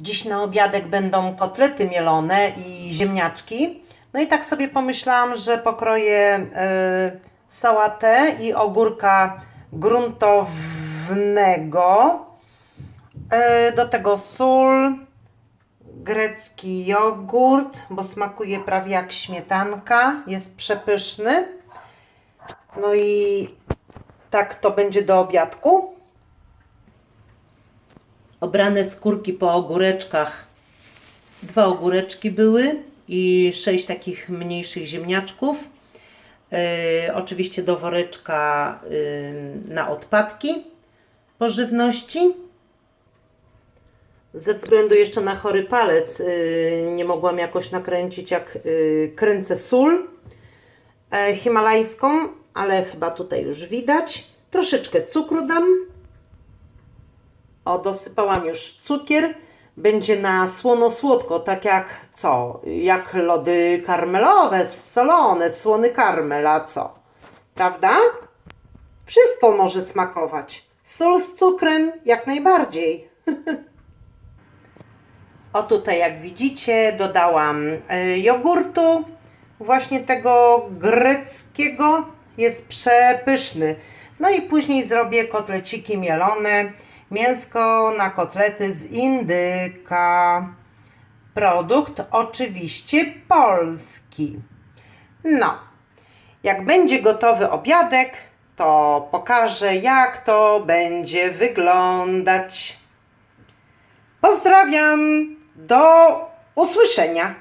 Dziś na obiadek będą kotlety mielone i ziemniaczki. No i tak sobie pomyślałam, że pokroję e, sałatę i ogórka gruntownego. E, do tego sól, grecki jogurt, bo smakuje prawie jak śmietanka. Jest przepyszny. No i tak to będzie do obiadku. Obrane skórki po ogóreczkach. Dwa ogóreczki były i sześć takich mniejszych ziemniaczków. Yy, oczywiście do woreczka yy, na odpadki po żywności. Ze względu jeszcze na chory palec yy, nie mogłam jakoś nakręcić jak yy, kręcę sól e, himalajską, ale chyba tutaj już widać. Troszeczkę cukru dam. O, dosypałam już cukier. Będzie na słono-słodko, tak jak co? Jak lody karmelowe, solone, słony karmel, a co? Prawda? Wszystko może smakować. Sól z cukrem jak najbardziej. O tutaj jak widzicie dodałam y, jogurtu, właśnie tego greckiego, jest przepyszny. No i później zrobię kotleciki mielone, mięsko na kotlety z indyka. Produkt oczywiście polski. No, jak będzie gotowy obiadek, to pokażę jak to będzie wyglądać. Pozdrawiam. Do usłyszenia.